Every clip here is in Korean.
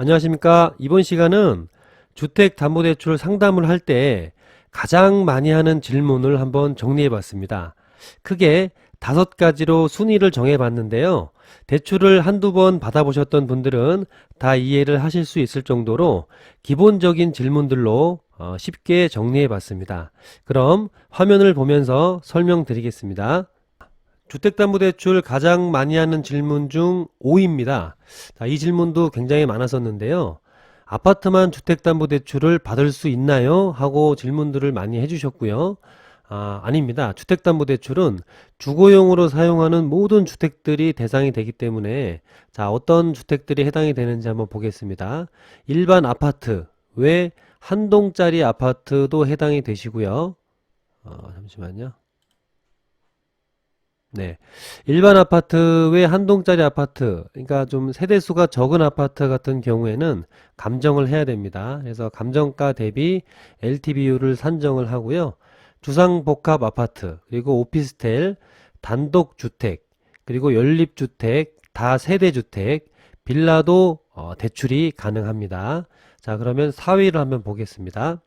안녕하십니까. 이번 시간은 주택담보대출 상담을 할 때 가장 많이 하는 질문을 한번 정리해 봤습니다. 크게 다섯 가지로 순위를 정해 봤는데요. 대출을 한두 번 받아보셨던 분들은 다 이해를 하실 수 있을 정도로 기본적인 질문들로 어, 쉽게 정리해 봤습니다. 그럼 화면을 보면서 설명드리겠습니다. 주택담보대출 가장 많이 하는 질문 중 5위입니다. 자, 이 질문도 굉장히 많았었는데요. 아파트만 주택담보대출을 받을 수 있나요? 하고 질문들을 많이 해주셨고요. 아, 아닙니다. 주택담보대출은 주거용으로 사용하는 모든 주택들이 대상이 되기 때문에 자, 어떤 주택들이 해당이 되는지 한번 보겠습니다. 일반 아파트 외 한 동짜리 아파트도 해당이 되시고요. 어, 잠시만요. 네. 일반 아파트 외 한 동짜리 아파트, 그러니까 좀 세대수가 적은 아파트 같은 경우에는 감정을 해야 됩니다. 그래서 감정가 대비 LTV율을 산정을 하고요. 주상복합 아파트, 그리고 오피스텔, 단독주택, 그리고 연립주택, 다세대주택, 빌라도 어, 대출이 가능합니다. 자, 그러면 4위를 한번 보겠습니다.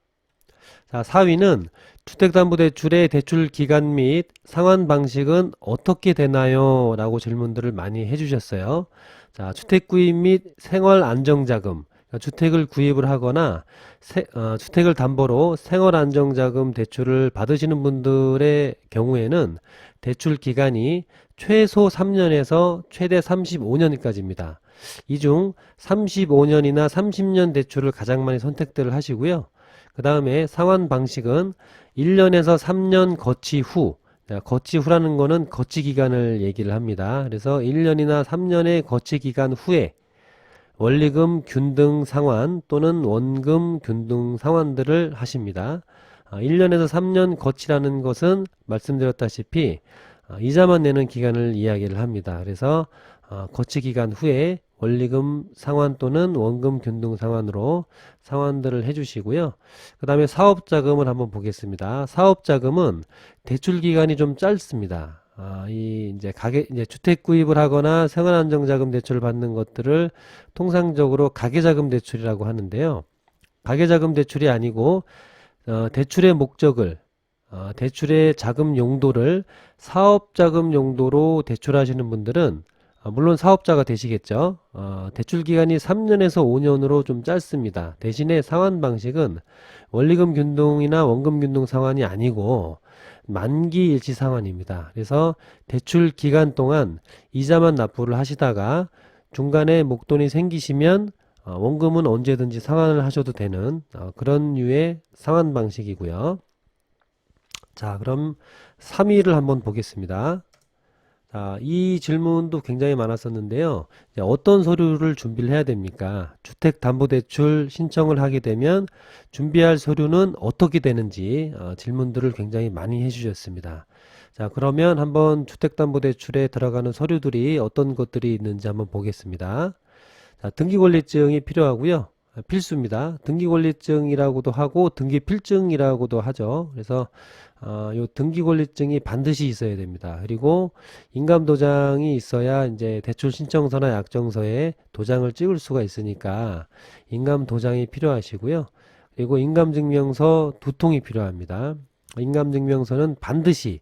자, 4위는 주택담보대출의 대출 기간 및 상환 방식은 어떻게 되나요? 라고 질문들을 많이 해주셨어요. 자, 주택 구입 및 생활 안정자금, 그러니까 주택을 구입을 하거나 세- 어, 주택을 담보로 생활 안정자금 대출을 받으시는 분들의 경우에는 대출 기간이 최소 3년에서 최대 35년까지입니다. 이 중 35년이나 30년 대출을 가장 많이 선택들을 하시고요. 그 다음에 상환 방식은 1년에서 3년 거치 후, 자, 거치 후라는 거는 거치 기간을 얘기를 합니다. 그래서 1년이나 3년의 거치 기간 후에 원리금 균등 상환 또는 원금 균등 상환들을 하십니다. 아, 1년에서 3년 거치라는 것은 말씀드렸다시피 아, 이자만 내는 기간을 이야기를 합니다. 그래서 어, 거치 기간 후에 원리금 상환 또는 원금 균등 상환으로 상환들을 해주시고요. 그 다음에 사업자금을 한번 보겠습니다. 사업자금은 대출 기간이 좀 짧습니다. 아, 이 이제 가계 이제 주택 구입을 하거나 생활 안정 자금 대출을 받는 것들을 통상적으로 가계 자금 대출이라고 하는데요. 가계 자금 대출이 아니고 어, 대출의 목적을 어, 대출의 자금 용도를 사업 자금 용도로 대출하시는 분들은 어, 물론 사업자가 되시겠죠. 어, 대출 기간이 3년에서 5년으로 좀 짧습니다. 대신에 상환 방식은 원리금 균등이나 원금 균등 상환이 아니고 만기 일치 상환입니다. 그래서 대출 기간 동안 이자만 납부를 하시다가 중간에 목돈이 생기시면 어, 원금은 언제든지 상환을 하셔도 되는 어, 그런 류의 상환 방식이고요. 자, 그럼 3위를 한번 보겠습니다. 자, 이 질문도 굉장히 많았었는데요. 어떤 서류를 준비를 해야 됩니까? 주택담보대출 신청을 하게 되면 준비할 서류는 어떻게 되는지 어, 질문들을 굉장히 많이 해주셨습니다. 자, 그러면 한번 주택담보대출에 들어가는 서류들이 어떤 것들이 있는지 한번 보겠습니다. 자, 등기권리증이 필요하고요. 아, 필수입니다. 등기권리증이라고도 하고 등기필증이라고도 하죠. 그래서 어, 요 등기권리증이 반드시 있어야 됩니다. 그리고 인감도장이 있어야 이제 대출 신청서나 약정서에 도장을 찍을 수가 있으니까 인감도장이 필요하시고요. 그리고 인감증명서 두 통이 필요합니다. 인감증명서는 반드시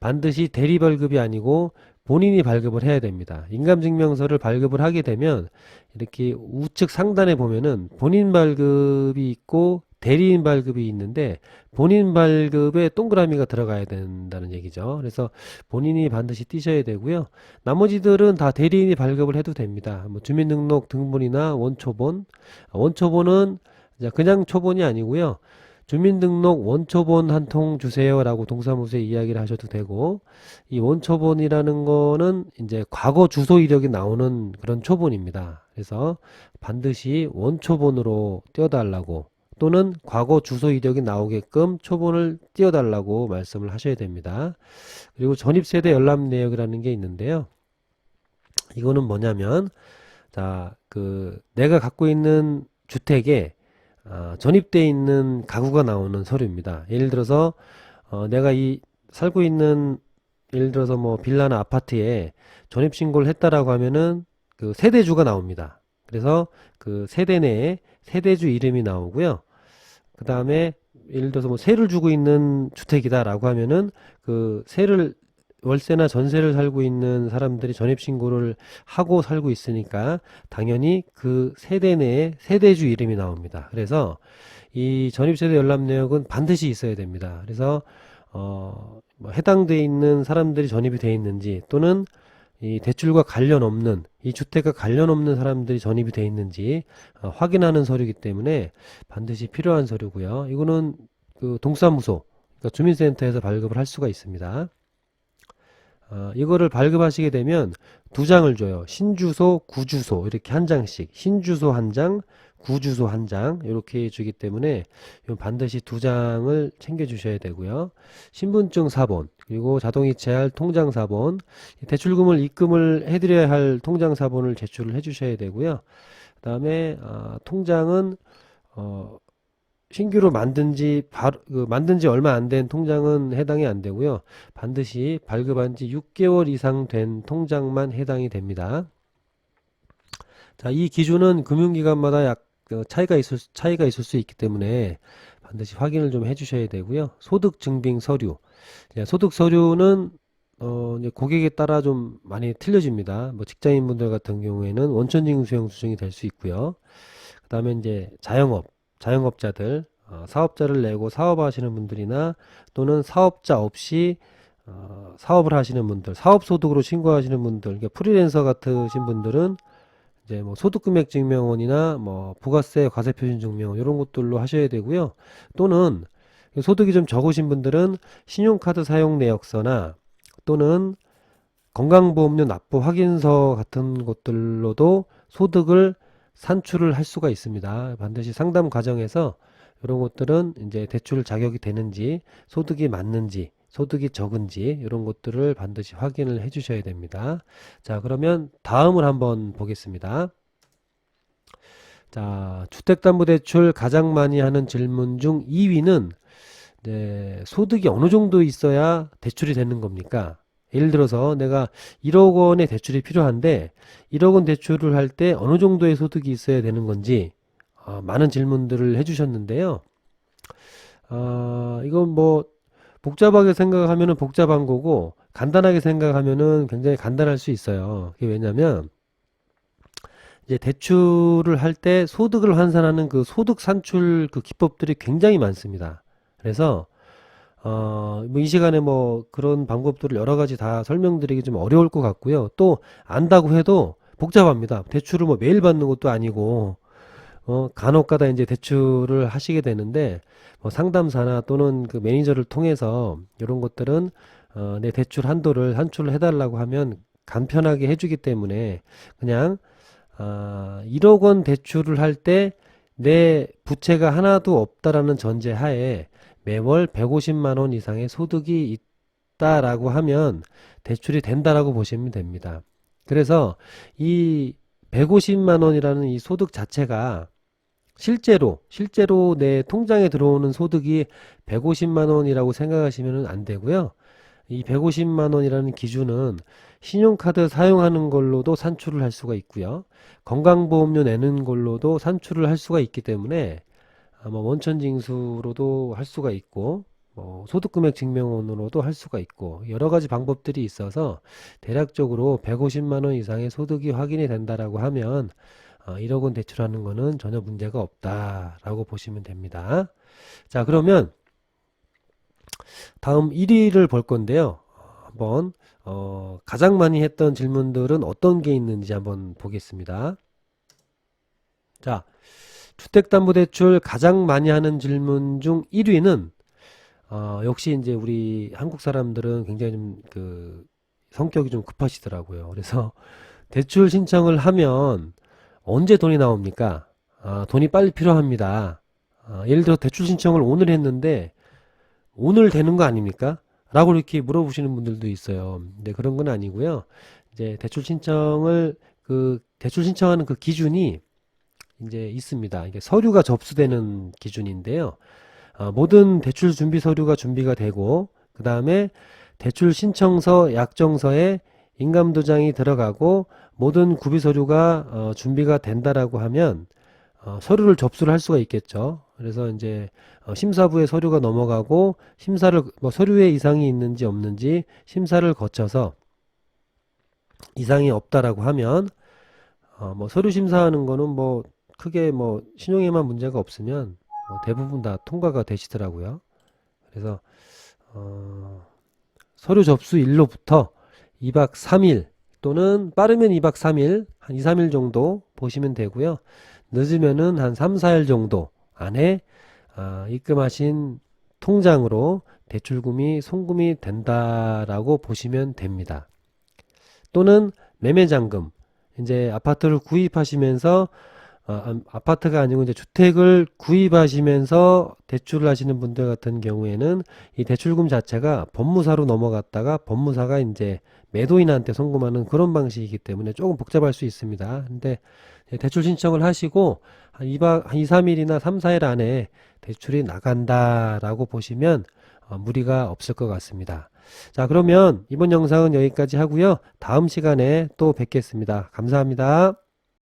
반드시 대리 발급이 아니고 본인이 발급을 해야 됩니다. 인감증명서를 발급을 하게 되면 이렇게 우측 상단에 보면은 본인 발급이 있고 대리인 발급이 있는데 본인 발급에 동그라미가 들어가야 된다는 얘기죠. 그래서 본인이 반드시 띄셔야 되고요. 나머지들은 다 대리인이 발급을 해도 됩니다. 뭐 주민등록 등본이나 원초본, 원초본은 그냥 초본이 아니고요. 주민등록 원초본 한 통 주세요라고 동사무소에 이야기를 하셔도 되고 이 원초본이라는 거는 이제 과거 주소 이력이 나오는 그런 초본입니다. 그래서 반드시 원초본으로 띄워달라고 또는 과거 주소 이력이 나오게끔 초본을 띄워달라고 말씀을 하셔야 됩니다. 그리고 전입세대 열람 내역이라는 게 있는데요. 이거는 뭐냐면 자, 그 내가 갖고 있는 주택에 어, 전입돼 있는 가구가 나오는 서류입니다. 예를 들어서 어, 내가 이 살고 있는 예를 들어서 뭐 빌라나 아파트에 전입 신고를 했다라고 하면은 그 세대주가 나옵니다. 그래서 그 세대 내에 세대주 이름이 나오고요. 그 다음에 예를 들어서 뭐 세를 주고 있는 주택이다라고 하면은 그 세를 월세나 전세를 살고 있는 사람들이 전입신고를 하고 살고 있으니까 당연히 그 세대 내에 세대주 이름이 나옵니다. 그래서 이 전입세대 열람 내역은 반드시 있어야 됩니다. 그래서 어, 뭐 해당돼 있는 사람들이 전입이 돼 있는지 또는 이 대출과 관련 없는 이 주택과 관련 없는 사람들이 전입이 돼 있는지 어, 확인하는 서류이기 때문에 반드시 필요한 서류고요. 이거는 그 동사무소, 그러니까 주민센터에서 발급을 할 수가 있습니다. 어, 이거를 발급하시게 되면 두 장을 줘요. 신주소, 구주소 이렇게 한 장씩. 신주소 한 장, 구주소 한 장 이렇게 주기 때문에 반드시 두 장을 챙겨 주셔야 되고요. 신분증 사본 그리고 자동이체할 통장 사본 대출금을 입금을 해드려야 할 통장 사본을 제출을 해 주셔야 되고요. 그 다음에 아, 통장은 어, 신규로 만든 지 바로 그 만든 지 얼마 안 된 통장은 해당이 안 되고요. 반드시 발급한 지 6개월 이상 된 통장만 해당이 됩니다. 자, 이 기준은 금융기관마다 약 어, 차이가 있을 수- 차이가 있을 수 있기 때문에 반드시 확인을 좀 해주셔야 되고요. 소득 증빙 서류, 예, 소득 서류는 어, 고객에 따라 좀 많이 틀려집니다. 뭐 직장인분들 같은 경우에는 원천징 수용 수정이 될 수 있고요. 그 다음에 이제 자영업, 자영업자들, 어, 사업자를 내고 사업하시는 분들이나 또는 사업자 없이 어, 사업을 하시는 분들, 사업소득으로 신고하시는 분들, 그러니까 프리랜서 같으신 분들은 이제 뭐 소득금액 증명원이나 뭐 부가세 과세표준 증명원 이런 것들로 하셔야 되고요. 또는 소득이 좀 적으신 분들은 신용카드 사용 내역서나 또는 건강보험료 납부 확인서 같은 것들로도 소득을 산출을 할 수가 있습니다. 반드시 상담 과정에서 이런 것들은 이제 대출 자격이 되는지 소득이 맞는지 소득이 적은지 이런 것들을 반드시 확인을 해 주셔야 됩니다. 자, 그러면 다음을 한번 보겠습니다. 자, 주택담보대출 가장 많이 하는 질문 중 2위는 네, 소득이 어느 정도 있어야 대출이 되는 겁니까? 예를 들어서 내가 1억 원의 대출이 필요한데 1억 원 대출을 할 때 어느 정도의 소득이 있어야 되는 건지 어, 많은 질문들을 해주셨는데요. 어, 이건 뭐 복잡하게 생각하면은 복잡한 거고 간단하게 생각하면은 굉장히 간단할 수 있어요. 그게 왜냐면 이제 대출을 할 때 소득을 환산하는 그 소득 산출 그 기법들이 굉장히 많습니다. 그래서 어, 뭐 이 시간에 뭐 그런 방법들을 여러 가지 다 설명드리기 좀 어려울 것 같고요. 또 안다고 해도 복잡합니다. 대출을 뭐 매일 받는 것도 아니고 어, 간혹가다 이제 대출을 하시게 되는데 뭐 상담사나 또는 그 매니저를 통해서 이런 것들은 어, 내 대출 한도를 산출을 해달라고 하면 간편하게 해주기 때문에 그냥 아, 1억 원 대출을 할 때 내 부채가 하나도 없다라는 전제 하에 매월 150만 원 이상의 소득이 있다라고 하면 대출이 된다라고 보시면 됩니다. 그래서 이 150만 원이라는 이 소득 자체가 실제로 실제로 내 통장에 들어오는 소득이 150만 원이라고 생각하시면 안 되고요. 이 150만 원이라는 기준은 신용카드 사용하는 걸로도 산출을 할 수가 있고요. 건강보험료 내는 걸로도 산출을 할 수가 있기 때문에 아마 원천징수로도 할 수가 있고 뭐 소득금액 증명원으로도 할 수가 있고 여러 가지 방법들이 있어서 대략적으로 150만 원 이상의 소득이 확인이 된다라고 하면 어, 1억 원 대출하는 거는 전혀 문제가 없다라고 보시면 됩니다. 자, 그러면 다음 1위를 볼 건데요. 어, 한번 어, 가장 많이 했던 질문들은 어떤 게 있는지 한번 보겠습니다. 자, 주택담보대출 가장 많이 하는 질문 중 1위는 어, 역시 이제 우리 한국 사람들은 굉장히 좀 그 성격이 좀 급하시더라고요. 그래서 대출 신청을 하면 언제 돈이 나옵니까? 아, 돈이 빨리 필요합니다. 아, 예를 들어 대출 신청을 오늘 했는데 오늘 되는 거 아닙니까? 라고 이렇게 물어보시는 분들도 있어요. 근데 그런 건 아니고요. 이제 대출 신청을 그 대출 신청하는 그 기준이 이제 있습니다. 이게 서류가 접수되는 기준인데요. 어, 모든 대출 준비 서류가 준비가 되고 그 다음에 대출 신청서 약정서에 인감 도장이 들어가고 모든 구비 서류가 어, 준비가 된다라고 하면 어, 서류를 접수를 할 수가 있겠죠. 그래서 이제 어, 심사부에 서류가 넘어가고 심사를 뭐 서류에 이상이 있는지 없는지 심사를 거쳐서 이상이 없다라고 하면 어, 뭐 서류 심사하는 거는 뭐 크게 뭐 신용에만 문제가 없으면 뭐 대부분 다 통과가 되시더라고요. 그래서 어, 서류 접수 일로부터 2박 3일 또는 빠르면 2박 3일 한 2, 3일 정도 보시면 되고요. 늦으면은 한 3, 4일 정도 안에 아, 입금하신 통장으로 대출금이 송금이 된다라고 보시면 됩니다. 또는 매매잔금 이제 아파트를 구입하시면서 어, 아, 아파트가 아니고 이제 주택을 구입하시면서 대출을 하시는 분들 같은 경우에는 이 대출금 자체가 법무사로 넘어갔다가 법무사가 이제 매도인한테 송금하는 그런 방식이기 때문에 조금 복잡할 수 있습니다. 근데 대출 신청을 하시고 한 2박, 한 2, 3일이나 3, 4일 안에 대출이 나간다라고 보시면 어, 무리가 없을 것 같습니다. 자, 그러면 이번 영상은 여기까지 하고요. 다음 시간에 또 뵙겠습니다. 감사합니다.